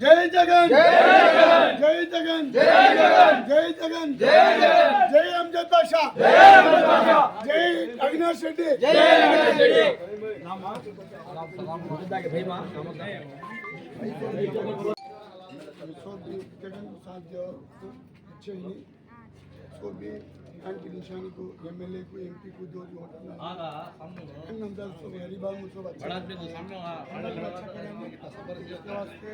జై జగన్ జై జగన్ జై జగన్ జై జగన్ జై జగన్ జై అంజద్ బాషా జై అవినాష్ రెడ్డి सो भी जगन को साथ जो अच्छे ही सो भी खान की निशानी को एमएलए को एमपी को जो जो होता है नंदल सो मेरी बात मुझको अच्छा अच्छा करेंगे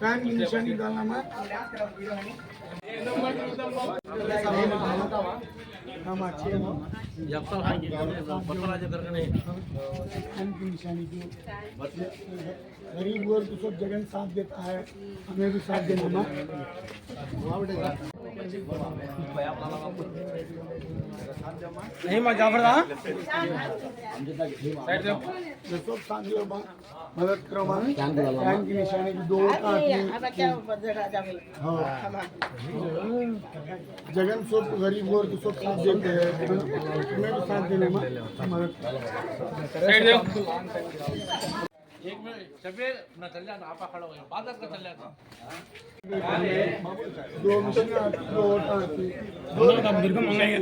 फ़ैन की निशानी डालना माँ हम अच्छे हैं फ़ैन की निशानी को गरीब वर्ग को सब जगन साथ देता है हमें भी साथ देना माँ ये सब साथ दो माँ मदद करो माँ फ़ैन की निशानी की दो हाँ हाँ। जगन सब गरीब और सब साथ देते हैं। मैं भी साथ देने में एक मिनट सभी मैं चल जाता हूँ आपा खड़ा हो गया बादल का चल जाता हूँ दो मिनट का दो है दो का दुर्गम मंगाएँगे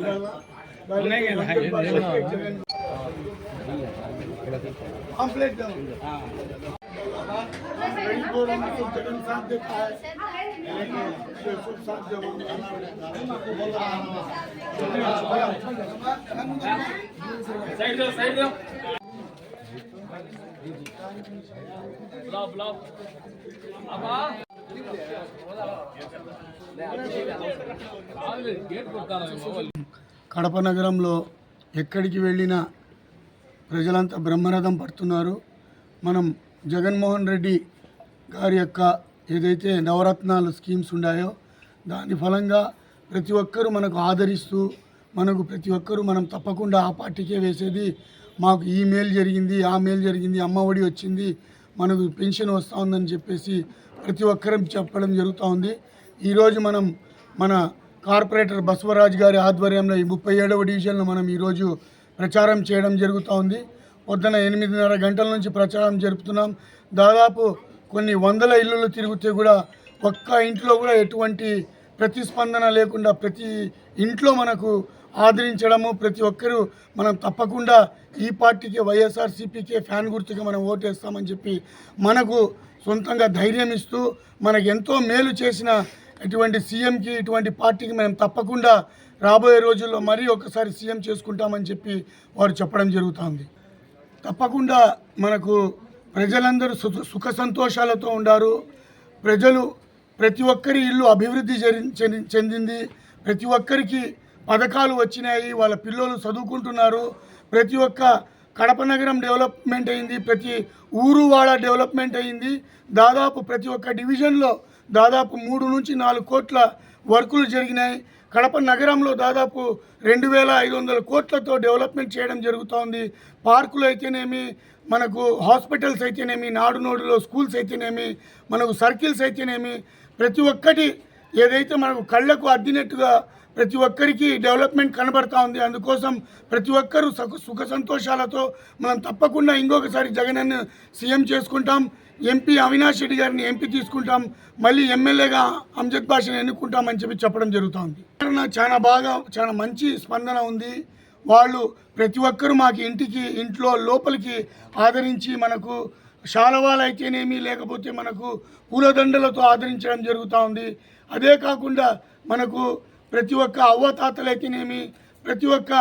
मंगाएँगे हाँ। हम प्लेट दो हाँ। కడప నగరంలో ఎక్కడికి వెళ్ళినా ప్రజలంతా బ్రహ్మరథం పడుతున్నారు. మనం జగన్మోహన్ రెడ్డి గారి యొక్క ఏదైతే నవరత్నాలు స్కీమ్స్ ఉన్నాయో దాని ఫలంగా ప్రతి ఒక్కరూ మనకు ఆదరిస్తూ మనకు ప్రతి ఒక్కరూ మనం తప్పకుండా ఆ పార్టీకే వేసేది మాకు ఈ మేలు జరిగింది ఆ మేలు జరిగింది అమ్మ ఒడి వచ్చింది మనకు పెన్షన్ వస్తూ ఉందని చెప్పేసి ప్రతి ఒక్కరం చెప్పడం జరుగుతూ ఉంది. ఈరోజు మనం మన కార్పొరేటర్ బసవరాజ్ గారి ఆధ్వర్యంలో ఈ ముప్పై ఏడవ డివిజన్లో మనం ఈరోజు ప్రచారం చేయడం జరుగుతూ ఉంది. పొద్దున ఎనిమిదిన్నర గంటల నుంచి ప్రచారం జరుపుతున్నాం. దాదాపు కొన్ని వందల ఇళ్ళు తిరిగితే కూడా ఒక్క ఇంట్లో కూడా ఎటువంటి ప్రతిస్పందన లేకుండా ప్రతి ఇంట్లో మనకు ఆదరించడము ప్రతి ఒక్కరూ మనం తప్పకుండా ఈ పార్టీకి వైఎస్ఆర్సీపీకే ఫ్యాన్ గుర్తుగా మనం ఓటేస్తామని చెప్పి మనకు సొంతంగా ధైర్యం ఇస్తూ మనకు ఎంతో మేలు చేసిన ఇటువంటి సీఎంకి ఇటువంటి పార్టీకి మనం తప్పకుండా రాబోయే రోజుల్లో మరీ ఒకసారి సీఎం చేసుకుంటామని చెప్పి వారు చెప్పడం జరుగుతుంది. తప్పకుండా మనకు ప్రజలందరూ సుఖ సంతోషాలతో ఉండారు. ప్రజలు ప్రతి ఒక్కరి ఇల్లు అభివృద్ధి జరి- చెందింది. ప్రతి ఒక్కరికి పథకాలు వచ్చినాయి. వాళ్ళ పిల్లలు చదువుకుంటున్నారు. ప్రతి ఒక్క కడప నగరం డెవలప్మెంట్ అయింది. ప్రతి ఊరు వాడ డెవలప్మెంట్ అయింది. దాదాపు ప్రతి ఒక్క డివిజన్లో దాదాపు మూడు నుంచి నాలుగు కోట్ల వర్కులు జరిగినాయి. కడప నగరంలో దాదాపు రెండు వేల ఐదు వందల కోట్లతో డెవలప్మెంట్ చేయడం జరుగుతోంది. పార్కులు అయితేనేమి మనకు హాస్పిటల్స్ అయితేనేమి నాడు నోడులో స్కూల్స్ అయితేనేమి మనకు సర్కిల్స్ అయితేనేమి ప్రతి ఒక్కటి ఏదైతే మనకు కళ్ళకు అద్దినట్టుగా ప్రతి ఒక్కరికి డెవలప్మెంట్ కనబడతా ఉంది. అందుకోసం ప్రతి ఒక్కరూ సుఖ సుఖ సంతోషాలతో మనం తప్పకుండా ఇంకొకసారి జగనన్న సీఎం చేసుకుంటాం. ఎంపీ అవినాష్ రెడ్డి గారిని ఎంపీ తీసుకుంటాం మళ్ళీ ఎమ్మెల్యేగా అంజద్ భాషను ఎన్నుకుంటామని చెప్పి చెప్పడం జరుగుతుంది. చాలా బాగా చాలా మంచి స్పందన ఉంది. వాళ్ళు ప్రతి ఒక్కరూ మాకు ఇంటికి ఇంట్లో లోపలికి ఆదరించి మనకు శాలవాలు అయితేనేమి లేకపోతే మనకు పూలదండలతో ఆదరించడం జరుగుతూ ఉంది. అదే కాకుండా మనకు ప్రతి ఒక్క అవ్వతాతలు అయితేనేమి ప్రతి ఒక్క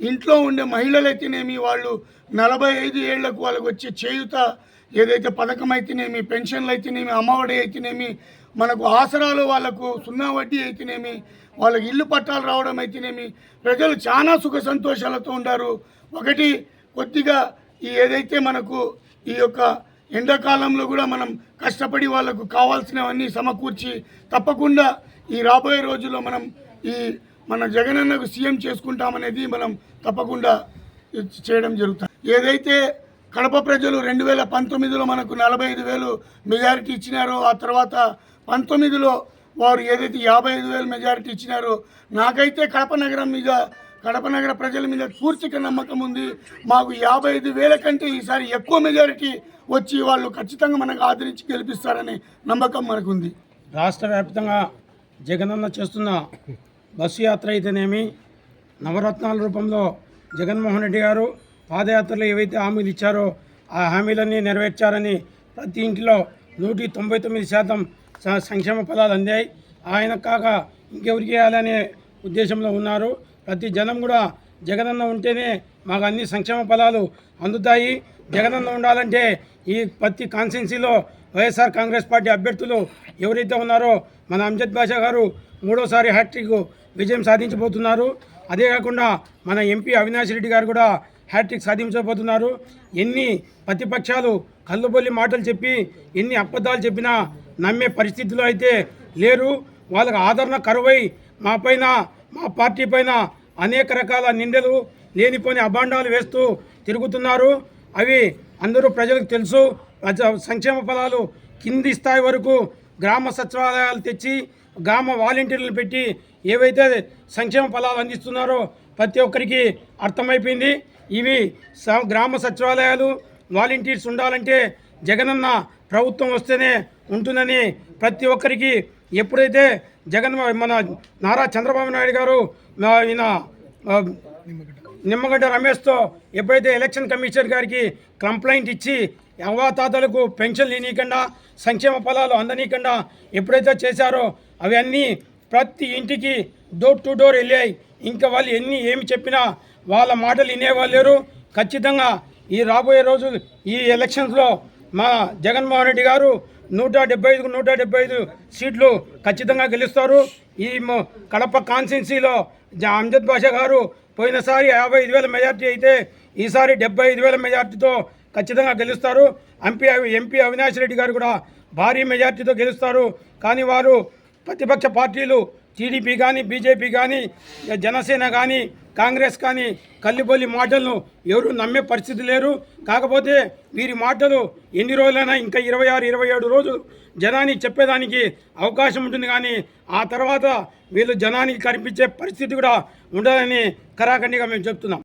ఇంట్లో ఉండే మహిళలు అయితేనేమి వాళ్ళు నలభై ఐదు ఏళ్ళకు వాళ్ళకు వచ్చే చేయుత ఏదైతే పథకం అయితేనేమి పెన్షన్లు అయితేనేమి అమ్మఒడి అయితేనేమి మనకు ఆసరాలు వాళ్ళకు సున్నా వడ్డీ అయితేనేమి వాళ్ళకి ఇల్లు పట్టాలు రావడం అయితేనేమి ప్రజలు చాలా సుఖ సంతోషాలతో ఉన్నారు ఒకటి కొద్దిగా ఈ ఏదైతే మనకు ఈ యొక్క ఎండాకాలంలో కూడా మనం కష్టపడి వాళ్ళకు కావాల్సినవన్నీ సమకూర్చి తప్పకుండా ఈ రాబోయే రోజుల్లో మనం ఈ మన జగనన్నకు సీఎం చేసుకుంటామనేది మనం తప్పకుండా చేయడం జరుగుతుంది. ఏదైతే కడప ప్రజలు రెండు వేల పంతొమ్మిదిలో మనకు నలభై ఐదు వేలు మెజారిటీ ఇచ్చినారో ఆ తర్వాత పంతొమ్మిదిలో వారు ఏదైతే యాభై ఐదు వేలు మెజారిటీ ఇచ్చినారో నాకైతే కడప నగరం మీద కడప నగర ప్రజల మీద పూర్తిగా నమ్మకం ఉంది. మాకు యాభై ఐదు వేల కంటే ఈసారి ఎక్కువ మెజారిటీ వచ్చి వాళ్ళు ఖచ్చితంగా మనకు ఆదరించి గెలిపిస్తారనే నమ్మకం మనకుంది. రాష్ట్ర వ్యాప్తంగా జగనన్న చేస్తున్న బస్సు యాత్ర అయితేనేమి నవరత్నాల రూపంలో జగన్మోహన్ రెడ్డి గారు పాదయాత్రలో ఏవైతే హామీలు ఇచ్చారో ఆ హామీలన్నీ నెరవేర్చారని ప్రతి ఇంటిలో నూటి తొంభై తొమ్మిది శాతం స- సంక్షేమ ఫలాలు అందాయి. ఆయన కాక ఇంకెవరికి వేయాలనే ఉద్దేశంలో ఉన్నారు. ప్రతి జనం కూడా జగనన్న ఉంటేనే మాకు అన్ని సంక్షేమ ఫలాలు అందుతాయి. జగనన్న ఉండాలంటే ఈ ప్రతి కాన్స్టిట్యున్సీలో వైఎస్ఆర్ కాంగ్రెస్ పార్టీ అభ్యర్థులు ఎవరైతే ఉన్నారో మన అంజద్ బాషా గారు మూడోసారి హ్యాట్రిక్ విజయం సాధించబోతున్నారు. అదే కాకుండా మన ఎంపీ అవినాష్ రెడ్డి గారు కూడా హ్యాట్రిక్ సాధించబోతున్నారు. ఎన్ని ప్రతిపక్షాలు కళ్ళుబొల్లి మాటలు చెప్పి ఎన్ని అబద్ధాలు చెప్పినా నమ్మే పరిస్థితిలో అయితే లేరు. వాళ్ళకు ఆదరణ కరువై మా పైన మా పార్టీ పైన అనేక రకాల నిందలు లేనిపోని అభాండాలు వేస్తూ తిరుగుతున్నారు. అవి అందరూ ప్రజలకు తెలుసు. ప్రజ సంక్షేమ ఫలాలు కింది స్థాయి వరకు గ్రామ సచివాలయాలు తెచ్చి గ్రామ వాలంటీర్లు పెట్టి ఏవైతే సంక్షేమ ఫలాలు అందిస్తున్నారో ప్రతి ఒక్కరికి అర్థమైపోయింది. ఇవి స- గ్రామ సచివాలయాలు వాలంటీర్స్ ఉండాలంటే జగనన్న ప్రభుత్వం వస్తేనే ఉంటుందని ప్రతి ఒక్కరికి ఎప్పుడైతే జగన్ మన నారా చంద్రబాబు నాయుడు గారు ఈయన నిమ్మగడ్డ రమేష్తో ఎప్పుడైతే ఎలక్షన్ కమిషనర్ గారికి కంప్లైంట్ ఇచ్చి అవ్వాతాతలకు పెన్షన్లు ఇనీయకుండా సంక్షేమ ఫలాలు అందనీయకుండా ఎప్పుడైతే చేశారో అవన్నీ ప్రతి ఇంటికి డోర్ టు డోర్ వెళ్ళాయి. ఇంకా వాళ్ళు ఎన్ని ఏమి చెప్పినా వాళ్ళ మాటలు వినేవాళ్ళు లేరు ఖచ్చితంగా ఈ రాబోయే రోజు ఈ ఎలక్షన్స్లో మా జగన్మోహన్ రెడ్డి గారు నూట డెబ్బై ఐదుకు నూట డెబ్బై ఐదు సీట్లు ఖచ్చితంగా గెలుస్తారు. ఈ కడప కాన్స్టిట్యున్సీలో జ- అమ్జద్ బాషా గారు పోయినసారి యాభై ఐదు వేల మెజార్టీ అయితే ఈసారి డెబ్బై ఐదు వేల మెజార్టీతో ఖచ్చితంగా గెలుస్తారు. ఎంపీ ఎంపీ అవినాష్ రెడ్డి గారు కూడా భారీ మెజార్టీతో గెలుస్తారు. కానీ వారు ప్రతిపక్ష పార్టీలు టీడీపీ కానీ బీజేపీ కానీ జనసేన కానీ కాంగ్రెస్ కానీ కల్లిబొల్లి మాటలను ఎవరు నమ్మే పరిస్థితి లేరు. కాకపోతే వీరి మాటలు ఎన్ని రోజులైనా ఇంకా ఇరవై ఆరు ఇరవై ఏడు రోజులు జనానికి చెప్పేదానికి అవకాశం ఉంటుంది కానీ ఆ తర్వాత వీళ్ళు జనానికి కనిపించే పరిస్థితి కూడా ఉండదని కరాఖండిగా మేము చెప్తున్నాం.